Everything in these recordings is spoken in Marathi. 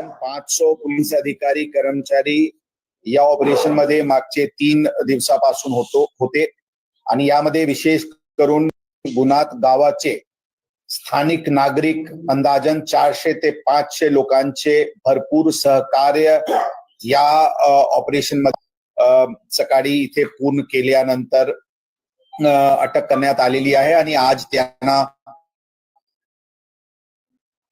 पाचशे पोलीस अधिकारी कर्मचारी या ऑपरेशनमध्ये मागचे तीन दिवसापासून होतो होते. आणि यामध्ये विशेष करून गुन्हात गावाचे स्थानिक नागरिक अंदाजन चारशे ते पाचशे लोकांचे भरपूर सहकार्य या ऑपरेशनमध्ये सकाळी इथे पूर्ण केल्यानंतर अटक करण्यात आलेली आहे. आणि आज त्यांना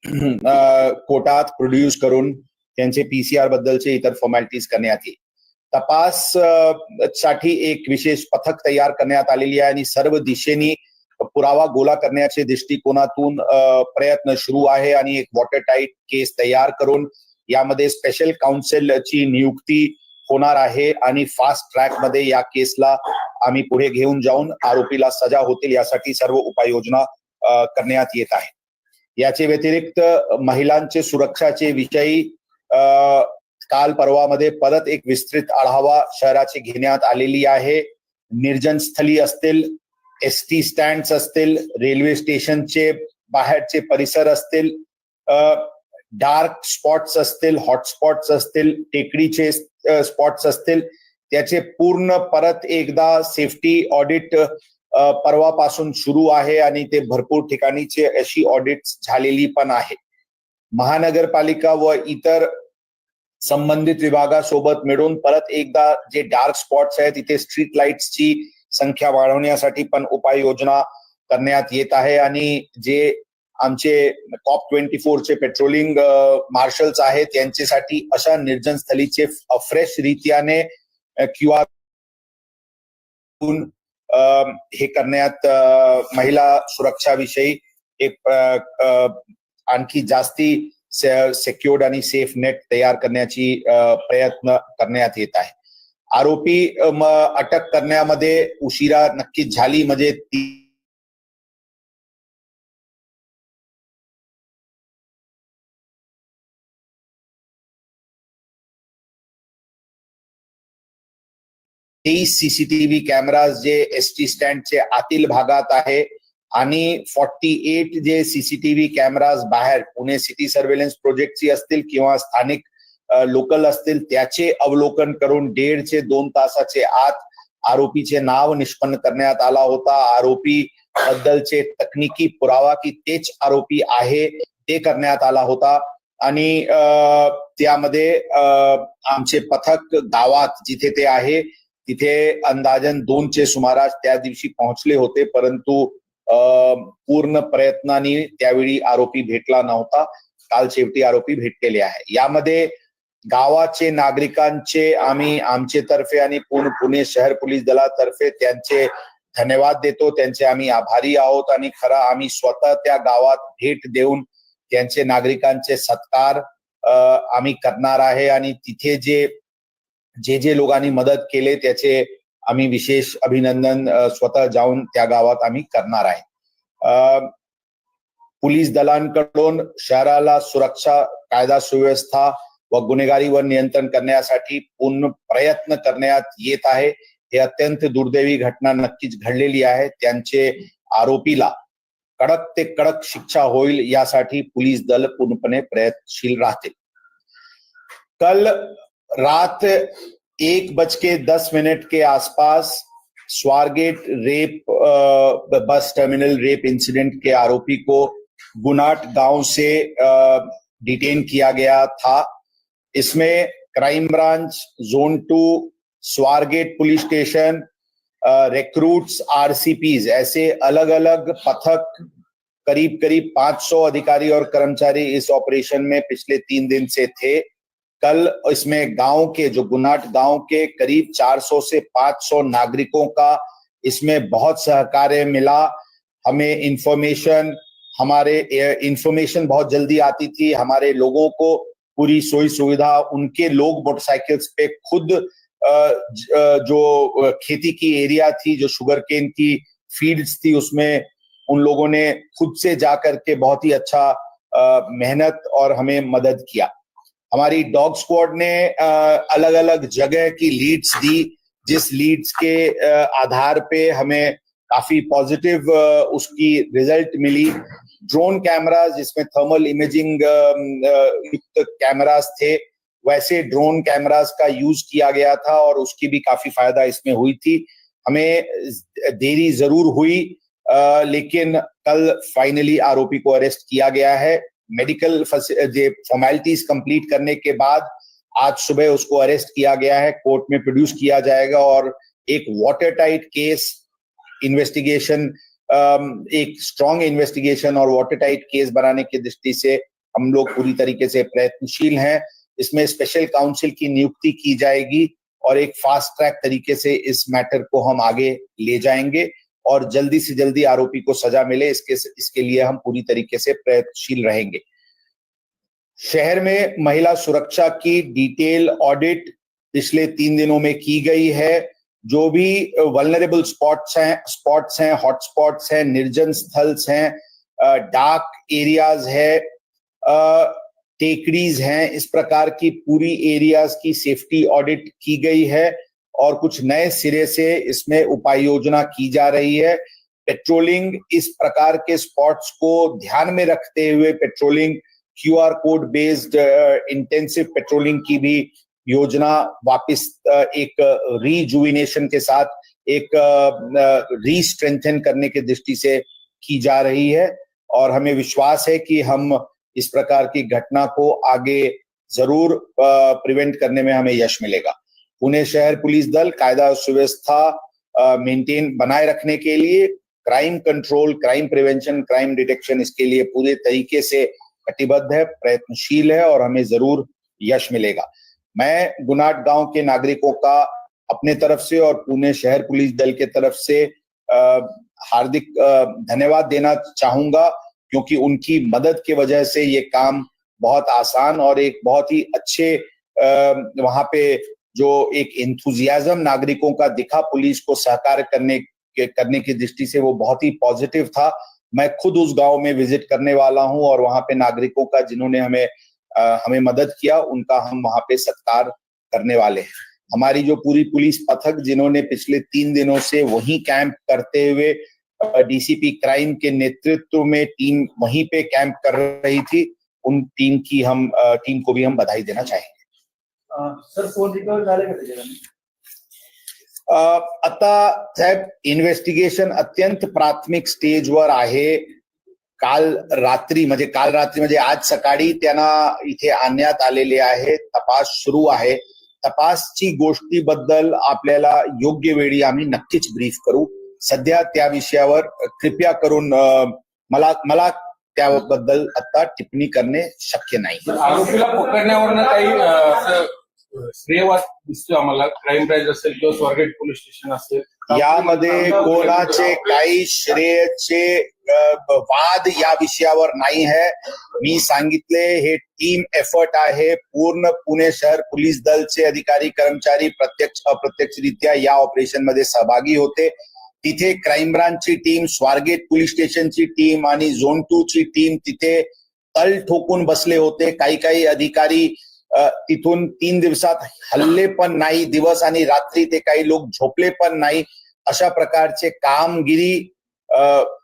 कोर्टात प्रोड्यूस करून त्यांचे पीसीआर बद्दलचे इतर फॉर्मॅलिटीज करण्यात येईल. तपाससाठी एक विशेष पथक तयार करण्यात आलेली आहे आणि सर्व दिशेने पुरावा गोळा करण्याच्या दृष्टिकोनातून प्रयत्न सुरू आहे आणि एक वॉटर टाईट केस तयार करून यामध्ये स्पेशल काउन्सिलची नियुक्ती होणार आहे आणि फास्ट ट्रॅकमध्ये या केसला आम्ही पुढे घेऊन जाऊन आरोपीला सजा होतील यासाठी सर्व उपाययोजना करण्यात येत आहे. याचे व्यतिरिक्त महिलांचे सुरक्षाचे विषयी काल परवामध्ये परत एक विस्तृत आढावा शहराची घेण्यात आलेली आहे. निर्जन स्थळी असतील एस टी स्टँड असतील रेल्वे स्टेशनचे बाहेरचे परिसर असतील डार्क स्पॉट्स असतील हॉटस्पॉट्स असतील टेकडीचे स्पॉट्स असतील त्याचे पूर्ण परत एकदा सेफ्टी ऑडिट परवापासून सुरू आहे आणि ते भरपूर ठिकाणीचे अशी ऑडिट झालेली पण आहे. महानगरपालिका व इतर संबंधित विभागासोबत मिळून परत एकदा जे डार्क स्पॉट्स आहेत तिथे स्ट्रीट लाईट्सची संख्या वाढवण्यासाठी पण उपाययोजना करण्यात येत आहे आणि जे आमचे कॉप ट्वेंटी फोरचे पेट्रोलिंग मार्शल्स आहेत त्यांच्यासाठी अशा निर्जन स्थलीचे फ्रेश रीत्याने किंवा हे करण्यात महिला सुरक्षाविषयी एक आणखी जास्ती सेक्युर्ड आणि सेफ नेट तयार करण्याची प्रयत्न करण्यात येत आहे. आरोपी अटक करण्यामध्ये उशिरा नक्कीच झाली म्हणजे ती तेवीस सीसीटीव्ही कॅमेराज जे एस टी स्टँडचे आतील भागात आहे आणि फॉर्टी एट जे सीसीटीव्ही कॅमेराज बाहेर पुणे सिटी सर्व्हेलन्स प्रोजेक्टची असतील किंवा स्थानिक लोकल असतील त्याचे अवलोकन करून दीडचे दोन तासाचे आत आरोपीचे नाव निष्पन्न करण्यात आला होता. आरोपी बद्दलचे तकनिकी पुरावा की तेच आरोपी आहे ते करण्यात आला होता. आणि अ, त्यामध्ये आमचे पथक गावात जिथे ते आहे तिथे अंदाजन दोनचे सुमारास त्या दिवशी पोहोचले होते परंतु अ, पूर्ण प्रयत्नाने त्यावेळी आरोपी भेटला नव्हता. काल शेवटी आरोपी भेटलेले आहे यामध्ये गावाचे नागरिकांचे आम्ही आमचे तर्फे आणि पूर्ण पुणे शहर पोलीस दलातर्फे त्यांचे धन्यवाद देतो. त्यांचे आम्ही आभारी आहोत आणि खरा आम्ही स्वतः त्या गावात भेट देऊन त्यांचे नागरिकांचे सत्कार आम्ही करणार आहे. आणि तिथे जे जे जे लोकांनी मदत केले त्याचे आम्ही विशेष अभिनंदन स्वतः जाऊन त्या गावात आम्ही करणार आहे. पोलीस दलांकडून शहराला सुरक्षा कायदा सुव्यवस्था व गुन्हेगारीवर नियंत्रण करण्यासाठी पूर्ण प्रयत्न करण्यात येत आहे. हे अत्यंत दुर्दैवी घटना नक्कीच घडलेली आहे. त्यांचे आरोपीला कडक ते कडक शिक्षा होईल यासाठी पोलीस दल पूर्णपणे प्रयत्नशील राहते कल रात एक बज के दस मिनट के आसपास Swargate rape bus terminal rape incident के आरोपी को गुनाट गाँव से डिटेन किया गया था। इसमें crime branch, zone two, Swargate police station recruits RCPs ऐसे अलग अलग पथक करीब करीब 500 अधिकारी और कर्मचारी इस ऑपरेशन में पिछले तीन दिन से थे। कल इसमें गाँव के, जो गुनाट गाँव के करीब 400 से 500 नागरिकों का इसमें बहुत सहकार्य मिला। हमें इंफॉर्मेशन हमारे इंफॉर्मेशन बहुत जल्दी आती थी। हमारे लोगों को पूरी सोई सुविधा उनके लोग मोटरसाइकिल्स पे खुद जो खेती की एरिया थी, जो शुगर केन की फील्ड्स थी, उसमें उन लोगों ने खुद से जा करके बहुत ही अच्छा मेहनत और हमें मदद किया। हमारी डॉग स्क्वाड ने अलग अलग जगह की लीड्स दी जिस लीड्स के आधार पे हमें काफ़ी पॉजिटिव उसकी रिज़ल्ट मिली। ड्रोन कैमराज जिसमें थर्मल इमेजिंग युक्त कैमराज थे वैसे ड्रोन कैमराज का यूज़ किया गया था और उसकी भी काफ़ी फ़ायदा इसमें हुई थी। हमें देरी ज़रूर हुई आ, लेकिन कल फाइनली आरोपी को अरेस्ट किया गया है। मेडिकल फॉर्मेलिटीज कंप्लीट करने के बाद आज सुबह उसको अरेस्ट किया गया है कोर्ट में प्रोड्यूस किया जाएगा और एक वाटर टाइट केस इन्वेस्टिगेशन एक स्ट्रॉन्ग इन्वेस्टिगेशन और वाटर टाइट केस बनाने की दृष्टि से हम लोग पूरी तरीके से प्रयत्नशील हैं। इसमें स्पेशल काउंसिल की नियुक्ति की जाएगी और एक फास्ट ट्रैक तरीके से इस मैटर को हम आगे ले जाएँगे। और जल्दी से जल्दी आरोपी को सजा मिले, इसके इसके लिए हम पूरी तरीके से प्रयत्नशील रहेंगे। शहर में महिला सुरक्षा की डिटेल ऑडिट पिछले तीन दिनों में की गई है। जो भी वलनरेबल स्पॉट्स हैं स्पॉट्स हैं हॉटस्पॉट्स हैं, निर्जन स्थल्स हैं डार्क एरियाज़ है टेकड़ीज हैं, इस प्रकार की पूरी एरियाज़ की सेफ्टी ऑडिट की गई है। और कुछ नए सिरे से इसमें उपाय योजना की जा रही है। पेट्रोलिंग इस प्रकार के स्पॉट्स को ध्यान में रखते हुए patrolling Q R code based intensive patrolling की भी योजना वापस एक रीजुविनेशन के साथ एक री स्ट्रेंथन करने की दृष्टि से की जा रही है। और हमें विश्वास है कि हम इस प्रकार की घटना को आगे ज़रूर प्रिवेंट करने में हमें यश मिलेगा। पुणे शहर पुलिस दल कायदा सुव्यवस्था मेंटेन बनाए रखने के लिए crime control crime prevention crime detection इसके लिए पूरे तरीके से कटिबद्ध है, प्रयत्नशील है और हमें ज़रूर यश मिलेगा। मैं गुनाट गाँव के नागरिकों का अपने तरफ़ से और पुणे शहर पुलिस दल के तरफ़ से हार्दिक धन्यवाद देना चाहूँगा क्योंकि उनकी मदद के वजह से ये काम बहुत आसान और एक बहुत ही अच्छे वहाँ पे जो एक इंथुजियाजम नागरिकों का दिखा पुलिस को सहकार करने के करने की दृष्टि से वो बहुत ही पॉजिटिव था। मैं खुद उस गाँव में विज़िट करने वाला हूँ और वहाँ पे नागरिकों का जिन्होंने हमें आ, हमें मदद किया उनका हम वहाँ पे सत्कार करने वाले हैं। हमारी जो पूरी पुलिस पथक जिन्होंने पिछले तीन दिनों से वही कैंप करते हुए डीसीपी क्राइम के नेतृत्व में टीम वहीं पे कैंप कर रही थी उन टीम की हम टीम को भी हम बधाई देना चाहेंगे। सर फोन रिकवर झाले का आता साहेब इन्व्हेस्टिगेशन अत्यंत प्राथमिक स्टेजवर आहे. काल रात्री म्हणजे काल रात्री म्हणजे आज सकाळी त्यांना इथे आणण्यात आलेले आहे. तपास सुरू आहे. तपासची गोष्टीबद्दल आपल्याला योग्य वेळी आम्ही नक्कीच ब्रीफ करू. सध्या त्या विषयावर कृपया करून मला मला त्याबद्दल आता टिप्पणी करणे शक्य नाही. आरोपीला पकडण्यावर काही श्रेय दिसतोय आम्हाला. क्राईम ब्रांच असेल किंवा स्वारगेट पोलीस स्टेशन असेल. यामध्ये कोणाचे काही श्रेयचे वाद या विषयावर नाही है मी सांगितले हे टीम एफर्ट आहे. पूर्ण पुणे शहर पोलीस दलचे अधिकारी कर्मचारी प्रत्यक्ष अप्रत्यक्षरित्या या ऑपरेशनमध्ये सहभागी होते. तिथे क्राईम ब्रांचची टीम स्वारगेट पोलीस स्टेशनची टीम आणि झोन टू ची टीम तिथे तल ठोकून बसले होते. काही काही अधिकारी तिथून तीन दिवसात हल्ले पण नाही दिवस आणि रात्री ते काही लोक झोपले पण नाही. अशा प्रकारचे कामगिरी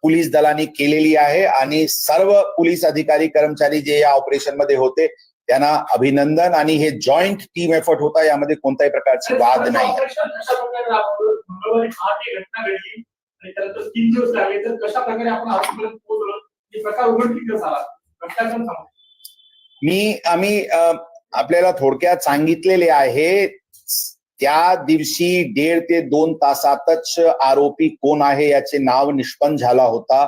पोलीस दलाने केलेली आहे आणि सर्व पोलीस अधिकारी कर्मचारी जे या ऑपरेशनमध्ये होते त्यांना अभिनंदन आणि हे जॉईंट टीम एफर्ट होता यामध्ये कोणत्याही प्रकारचे वाद नाही. तीन दिवस लागले. तर कशा प्रकारे आपण आजपर्यंत पोहोचलो? प्रकार उघडकीच झाला. मी आम्ही आपल्याला थोडक्यात सांगितलेले आहे त्या दिवशी दीड ते दोन तासातच आरोपी कोण आहे याचे नाव निष्पन्न झाला होता.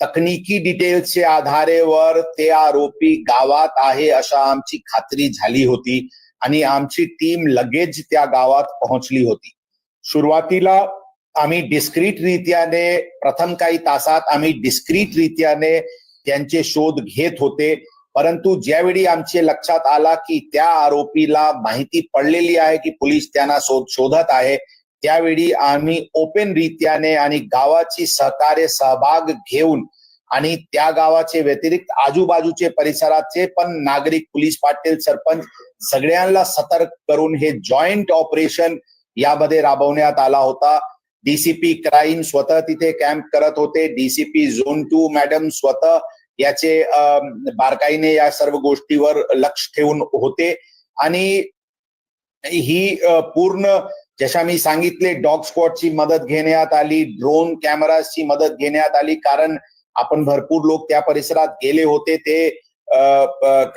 तकनिकी डिटेल्सच्या आधारेवर ते आरोपी गावात आहे अशा आमची खात्री झाली होती आणि आमची टीम लगेच त्या गावात पोहोचली होती. सुरुवातीला आम्ही डिस्क्रीट रित्याने प्रथम काही तासात आम्ही डिस्क्रीट रित्याने त्यांचे शोध घेत होते. परंतु ज्यावेळी आमचे लक्षात आला की त्या आरोपीला माहिती पडलेली आहे की पोलीस त्यांना शोधत आहे त्यावेळी आम्ही ओपन रित्याने आणि गावाची सहकार्य सहभाग घेऊन आणि त्या गावाचे व्यतिरिक्त आजूबाजूचे परिसराचे पण नागरिक पोलीस पाटील सरपंच सगळ्यांना सतर्क करून हे जॉईंट ऑपरेशन यामध्ये राबवण्यात आला होता. डीसीपी क्राईम स्वतः तिथे कॅम्प करत होते. डीसीपी झोन टू मॅडम स्वतः याचे बारकाईने या सर्व गोष्टीवर लक्ष ठेवून होते. आणि ही पूर्ण जशा मी सांगितले डॉग स्क्वॉडची मदत घेण्यात आली ड्रोन कॅमेराची मदत घेण्यात आली कारण आपण भरपूर लोक त्या परिसरात गेले होते. ते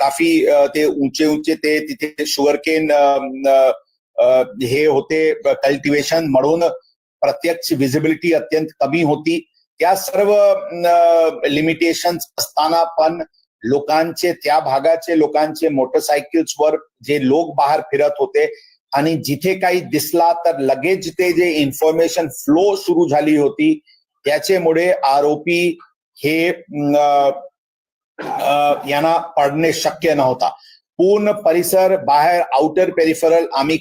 काफी ते उंचे उंचे ते तिथे शुगरकेन हे होते कल्टिवेशन म्हणून प्रत्यक्ष विजिबिलिटी अत्यंत कमी होती. त्या सर्व लिमिटेशन असताना पण लोकांचे त्या भागाचे लोकांचे मोटरसायकल्सवर जे लोक बाहेर फिरत होते आणि जिथे काही दिसला तर लगेच ते जे इन्फॉर्मेशन फ्लो सुरू झाली होती त्याच्यामुळे आरोपी हे यांना पडणे शक्य नव्हता. पूर्ण परिसर बाहेर आउटर पेरिफरल आम्ही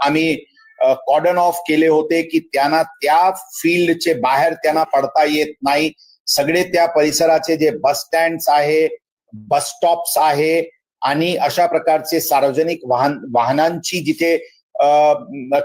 आम्ही कॉर्डन ऑफ केले होते की त्यांना त्या फील्डचे बाहेर त्यांना पडता येत नाही. सगळे त्या परिसराचे जे बस स्टँड आहे बस स्टॉप्स आहे आणि अशा प्रकारचे सार्वजनिक वाहन वाहनांची जिथे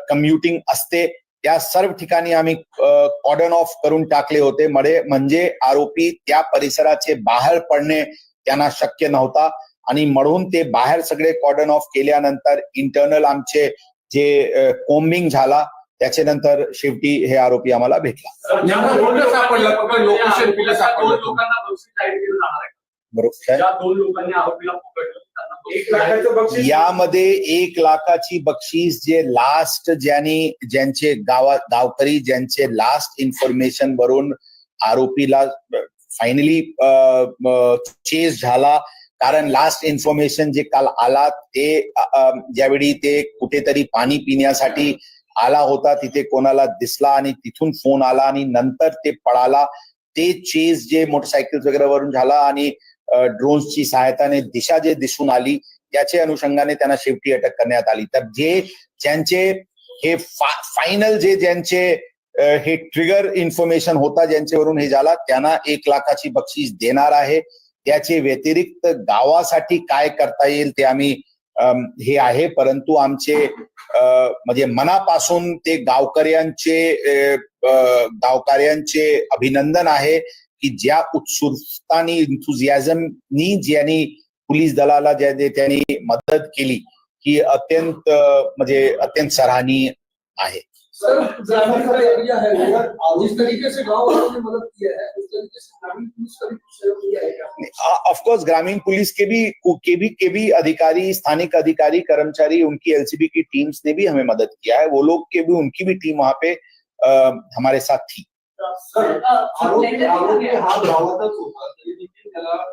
कम्युटिंग असते त्या सर्व ठिकाणी आम्ही कॉर्डन ऑफ करून टाकले होते. मळे म्हणजे आरोपी त्या परिसराचे बाहेर पडणे त्यांना शक्य नव्हता. आणि म्हणून ते बाहेर सगळे कॉर्डन ऑफ केल्यानंतर इंटरनल आमचे जे कोम्बिंग झाला त्याच्यानंतर शेवटी हे आरोपी आम्हाला भेटला. बरोबर. यामध्ये एक लाखाची बक्षीस जे लास्ट ज्यांनी ज्यांचे गावा गावकरी ज्यांचे लास्ट इन्फॉर्मेशन वरून आरोपीला फायनली चेस झाला. कारण लास्ट इन्फॉर्मेशन जे काल आला ते ज्यावेळी ते कुठेतरी पाणी पिण्यासाठी आला होता तिथे कोणाला दिसला आणि तिथून फोन आला आणि नंतर ते पळाला. ते चेस जे मोटरसायकल वगैरे वरून झाला आणि ड्रोन्सची सहायताने दिशा जे दिसून आली त्याच्या अनुषंगाने त्यांना शेवटी अटक करण्यात आली. तर जे ज्यांचे हे फायनल जे ज्यांचे हे ट्रिगर इन्फॉर्मेशन होता ज्यांच्यावरून हे झाला त्यांना एक लाखाची बक्षीस देणार आहे. त्याचे व्यतिरिक्त गावासाठी काय करता येईल ते आम्ही हे आहे. परंतु आमचे म्हणजे मनापासून ते गावकऱ्यांचे गावकऱ्यांचे अभिनंदन आहे. की ज्या उत्सुकतानी इन्थुझियाझमनी ज्यांनी पोलीस दलाला ज्या जे त्यांनी मदत केली ही अत्यंत म्हणजे अत्यंत सराहनीय आहे. सर ग्रामीण एरिया है जिस तरीके से गाँव वालों ने मदद किया है उस तरीके से ग्रामीण पुलिस का भी सहयोग दिया है क्या? ऑफकोर्स ग्रामीण पुलिस के भी के भी के भी अधिकारी स्थानिक अधिकारी कर्मचारी उनकी एलसीबी की टीम्स ने भी हमें मदद किया है। वो लोग के भी उनकी भी टीम वहाँ पे अ, हमारे साथ थी। आरोपी आरोपी हा गावातच होता. तरी देखील त्याला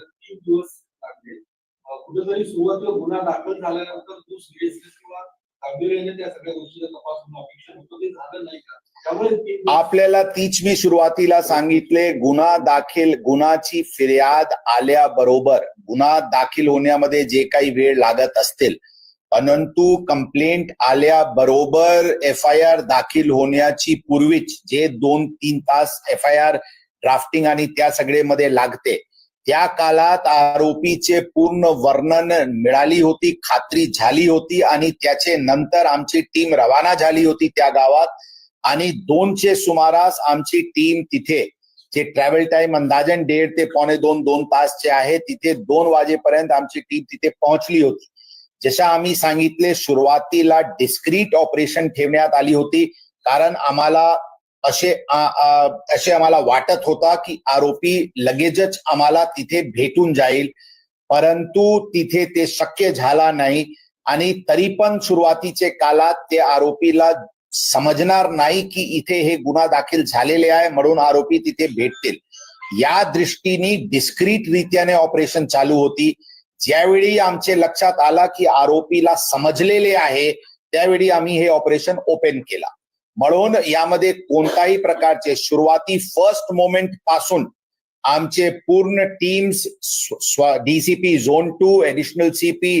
तीन दिवस लागले. कुठेतरी सुरुवातीला गुन्हा दाखल झाल्यानंतर जो सिरियसनेस किंवा गांभीर्याने त्या सगळ्या गोष्टीचा तपास होणं अपेक्षित होतं. ते झालं नाही का? त्यामुळे तीन दिवस- आपल्याला तीच मी सुरुवातीला सांगितले गुन्हा दाखल गुन्हाची फिर्याद आल्याबरोबर गुन्हा दाखल होण्यामध्ये जे काही वेळ लागत असतील परंतु कंप्लेंट आल्याबरोबर एफ आय आर दाखल होण्याची पूर्वीच जे दोन तीन तास एफ आय आर ड्राफ्टिंग आणि त्या सगळे मध्ये लागते त्या काळात आरोपीचे पूर्ण वर्णन मिळाली होती खात्री झाली होती आणि त्याचे नंतर आमची टीम रवाना झाली होती त्या गावात आणि दोनचे सुमारास आमची टीम तिथे जे ट्रॅव्हल टाइम अंदाजन दीड ते पावणे दोन दोन तासचे आहे तिथे दोन वाजेपर्यंत आमची टीम तिथे पोहोचली होती. जशा आम्ही सांगितले सुरुवातीला डिस्क्रीट ऑपरेशन ठेवण्यात आली होती. कारण आम्हाला असे असे आम्हाला वाटत होता की आरोपी लगेचच आम्हाला तिथे भेटून जाईल. परंतु तिथे ते शक्य झाला नाही आणि तरी पण सुरुवातीचे काळात ते आरोपीला समजणार नाही की इथे हे गुन्हा दाखल झालेले आहे म्हणून आरोपी तिथे भेटतील. या दृष्टीने डिस्क्रीट रीत्याने ऑपरेशन चालू होती. ज्यावेळी आमचे लक्षात आला की आरोपीला समजलेले आहे त्यावेळी आम्ही हे ऑपरेशन ओपन केला. म्हणून यामध्ये कोणताही प्रकारचे सुरुवाती फर्स्ट मोमेंटपासून आमचे पूर्ण teams DCP zone two additional CP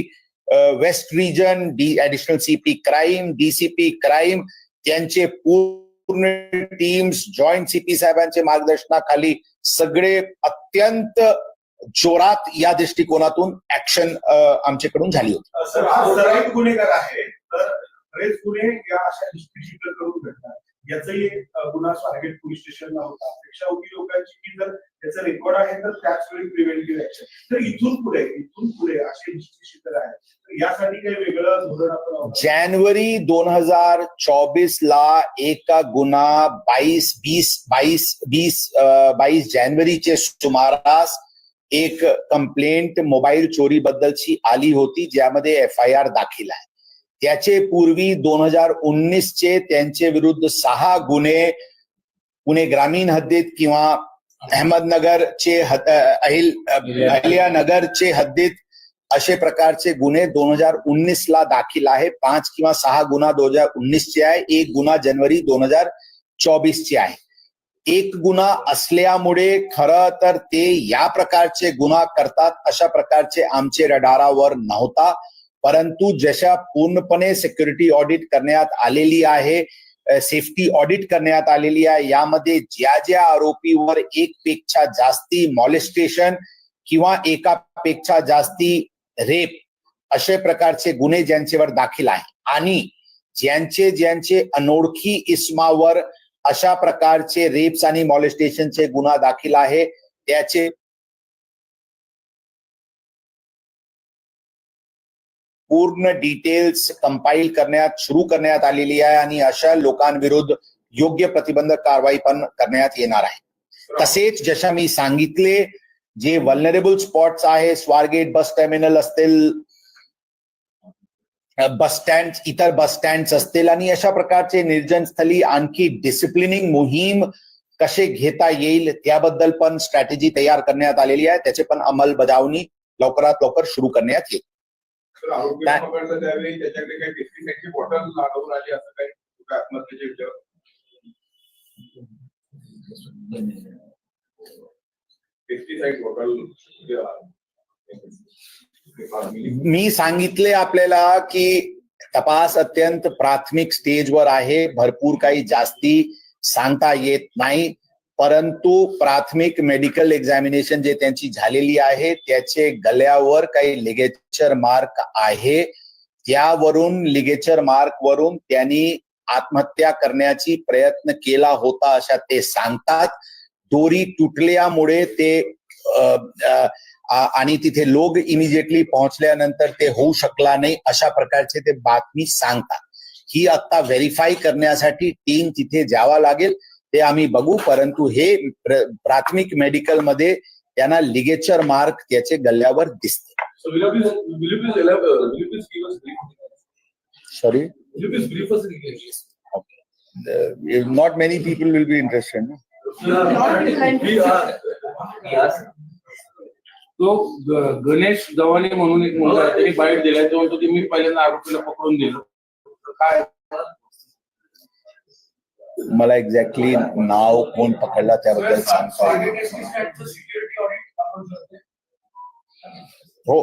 west region D additional CP crime DCP crime त्यांचे पूर्ण टीम्स जॉईंट सीपी साहेबांचे मार्गदर्शनाखाली सगळे अत्यंत जोरात या दृष्टिकोनातून ऍक्शन आमच्याकडून झाली होती. सर सराईत गुन्हेगार आहे तर बरेच गुन्हे या अशा करून घडतात. याचाही अ, गुन्हा स्वारगेट पोलीस स्टेशनला होता. अपेक्षावधी लोकांची की जर त्याचं रेकॉर्ड आहे तर त्याच वेळी प्रिव्हेंटिव्ह ऍक्शन तर इथून पुढे इथून पुढे असे जिथे तर आहे तर यासाठी काही वेगळं धोरण आपण अवलंबलं? जानेवारी दोन हजार चौबीस ला एक का गुन्हा बाईस बीस बाईस बीस बाईस जानेवारीचे सुमारास एक कंप्लेंट मोबाईल चोरी बद्दलची आली होती ज्यामध्ये एफ आय आर दाखल आहे. त्याचे पूर्वी दोन हजार उन्नीस चे त्यांचे विरुद्ध सहा गुन्हे पुणे ग्रामीण हद्दीत किंवा अहमदनगरचे हद- अहिल अहिल्यानगरचे हद्दीत असे प्रकारचे गुन्हे दोन हजार उन्नीस ला दाखल आहे. पाच किंवा सहा गुन्हा दोन हजार उन्नीस चे आहे. एक गुन्हा जानेवारी दोन हजार चोवीसचे आहे. एक गुन्हा असल्यामुळे खरं तर ते या प्रकारचे गुन्हा करतात अशा प्रकारचे आमचे रडारावर नव्हता. परंतु जशा पूर्णपणे सिक्युरिटी ऑडिट करण्यात आलेली आहे सेफ्टी ऑडिट करण्यात आलेली आहे यामध्ये ज्या ज्या आरोपीवर एक पेक्षा जास्ती मॉलेस्टेशन किंवा एकापेक्षा जास्ती रेप अशा प्रकारचे गुन्हे ज्यांच्यावर दाखल आहे. आणि ज्यांचे ज्यांचे अनोळखी इस्मावर अशा प्रकारचे रेप्स आणि मॉलेस्टेशनचे गुन्हा दाखल आहे. त्याचे पूर्ण डिटेल्स कंपाईल करण्यात सुरू करण्यात आलेली आहे आणि अशा लोकांविरुद्ध योग्य प्रतिबंधक कारवाई पण करण्यात येणार आहे. तसेच जशा मी सांगितले जे वल्नरेबल स्पॉट्स आहे स्वारगेट बस टर्मिनल असतील बस स्टँड इतर बस स्टँड असतील आणि अशा प्रकारचे निर्जन स्थळी आणखी डिसिप्लिनिंग मोहीम कसे घेता येईल त्याबद्दल पण स्ट्रॅटेजी तयार करण्यात आलेली आहे. त्याचे पण अंमलबजावणी लवकरात लवकर सुरू करण्यात येईल. पेस्टिसाइड बॉटल मी सांगितले आपल्याला की तपास अत्यंत प्राथमिक स्टेजवर आहे. भरपूर काही जास्ती सांगता येत नाही. परंतु प्राथमिक मेडिकल एक्झामिनेशन जे त्यांची झालेली आहे त्याचे गल्यावर काही लिगेचर मार्क आहे. त्यावरून लिगेचर मार्क वरून त्यांनी आत्महत्या करण्याची प्रयत्न केला होता अशा ते सांगतात. दोरी तुटल्यामुळे ते आ, आ- आणि तिथे लोक इमिजिएटली पोहोचल्यानंतर ते होऊ शकला नाही अशा प्रकारचे ते बातमी सांगतात. ही आता व्हेरीफाय करण्यासाठी टीम तिथे जावा लागेल ते आम्ही बघू परंतु हे प्र- प्राथमिक मेडिकलमध्ये त्यांना लिगेचर मार्क त्याचे गल्ल्यावर दिसते? Sorry? Not many people will be interested तो गणेश गव्हाणे म्हणून एक मुलगा त्यांनी बाईट दिलाय तो म्हणतो की मी पहिल्यांदा आरोपीला पकडून दिलं. काय? मला एक्झॅक्टली नाव कोण पकडला त्याबद्दल सांगता. हो.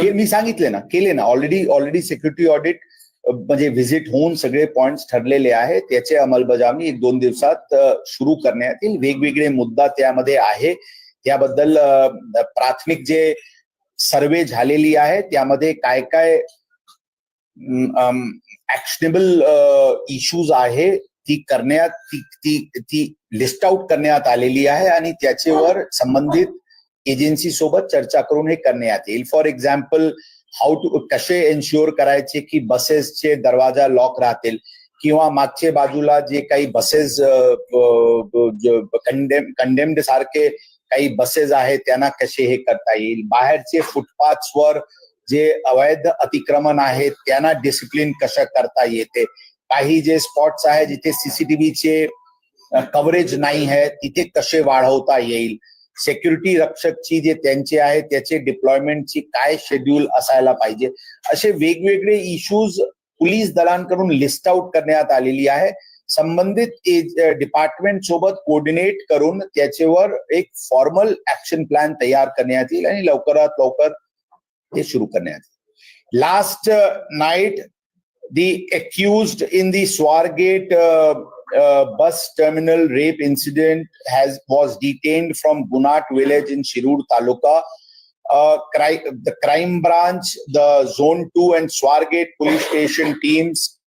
हे मी सांगितले ना केले ना. ऑलरेडी ऑलरेडी सिक्युरिटी ऑडिट म्हणजे व्हिजिट होऊन सगळे पॉइंट ठरलेले आहे त्याचे अंमलबजावणी एक दोन दिवसात सुरू करण्यात येईल. वेगवेगळे मुद्दा त्यामध्ये आहे. त्याबद्दल प्राथमिक जे सर्वे झालेली आहे त्यामध्ये काय काय ऍक्शनेबल इश्यूज आहे ती करण्यात ती ती ती लिस्ट आउट करण्यात आलेली आहे आणि त्याच्यावर संबंधित एजन्सी सोबत चर्चा करून हे करण्यात येईल. फॉर एक्झाम्पल हाऊ टू कसे एन्श्युअर करायचे की बसेसचे दरवाजा लॉक राहतील किंवा मागच्या बाजूला जे काही बसेस कंडेम कंडेम्ड सारखे काही बसेस आहेत त्यांना कसे हे करता येईल? बाहेरचे फुटपाथवर जे अवैध अतिक्रमण आहेत त्यांना डिसिप्लिन कसं करता येते? काही जे स्पॉट्स आहे जिथे सीसीटीव्हीचे कव्हरेज नाही आहे तिथे कसे वाढवता येईल? सेक्युरिटी रक्षकची जे त्यांचे आहे त्याचे डिप्लॉयमेंटची काय शेड्यूल असायला पाहिजे? असे वेगवेगळे इश्यूज पोलीस दलांकडून लिस्ट आउट करण्यात आलेली आहे. संबंधित डिपार्टमेंट सोबत कोऑर्डिनेट करून त्याच्यावर एक फॉर्मल ऍक्शन प्लॅन तयार करण्यात येईल आणि लवकरात लवकर हे सुरू करण्यात येईल last night the accused in the Swargate bus terminal rape incident has was detained from Gunat village in Shirur taluka Uh, cri the crime branch, the zone two and Swargate police station teams,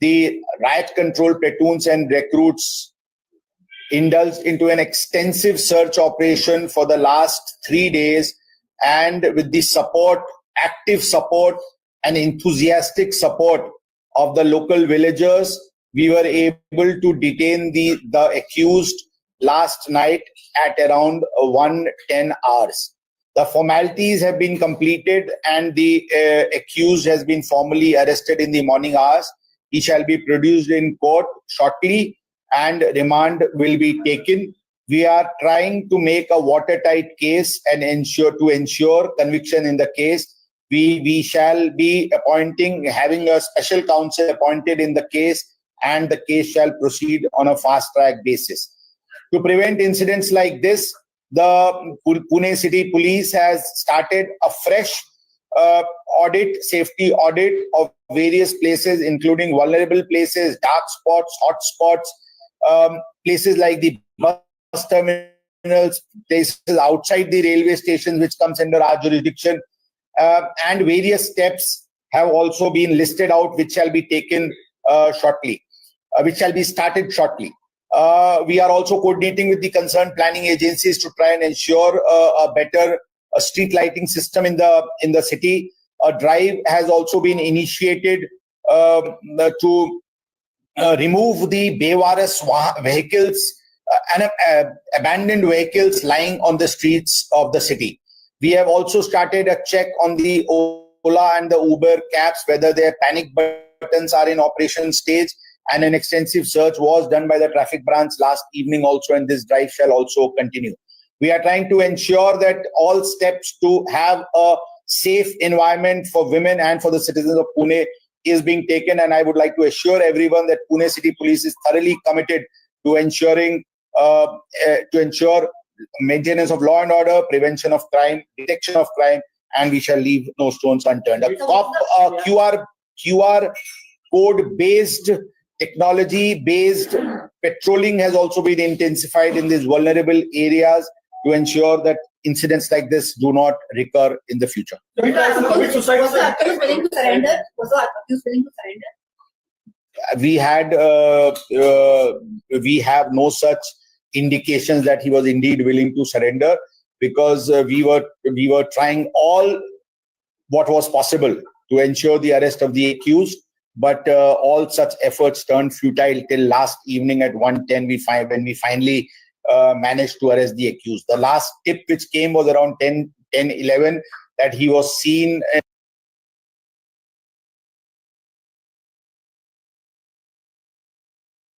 the riot control platoons and recruits indulged into an extensive search operation for the last three days and with the support, active support and enthusiastic support of the local villagers, we were able to detain the, the accused last night at around 1:10 hours. The formalities have been completed and the uh, accused has been formally arrested in the morning hours. He shall be produced in court shortly and remand will be taken. We are trying to make a watertight case and ensure to ensure conviction in the case. We we shall be appointing having a special counsel appointed in the case and the case shall proceed on a fast track basis. To prevent incidents like this, the Pune City Police has started a fresh uh, audit, safety audit of various places, including vulnerable places, dark spots, hot spots, um, places like the bus terminals, places outside the railway stations, which comes under our jurisdiction, uh, and various steps have also been listed out, which shall be taken uh, shortly, uh, which shall be started shortly. Uh, we are also coordinating with the concerned planning agencies to try and ensure uh, a better uh, street lighting system in the in the city. A drive has also been initiated um, to uh, remove the Bevaris wa- vehicles uh, and uh, abandoned vehicles lying on the streets of the city. We have also started a check on the Ola and the Uber cabs, whether their panic buttons are in operation stage. And an extensive search was done by the traffic branch last evening also, and this drive shall also continue. We are trying to ensure that all steps to have a safe environment for women and for the citizens of Pune is being taken. And I would like to assure everyone that Pune City Police is thoroughly committed to ensuring uh, uh, to ensure maintenance of law and order, prevention of crime, detection of crime, and we shall leave no stones unturned. A cop, uh, QR QR code based technology based patrolling has also been intensified in these vulnerable areas to ensure that incidents like this do not recur in the future. Was the sir. accused willing to surrender? Was the accused willing to surrender? we had uh, uh, we have no such indications that he was indeed willing to surrender because uh, we were we were trying all what was possible to ensure the arrest of the accused but uh, all such efforts turned futile till last evening at 1:10 we find when we finally uh, managed to arrest the accused. The last tip which came was around 10 10 11 that he was seen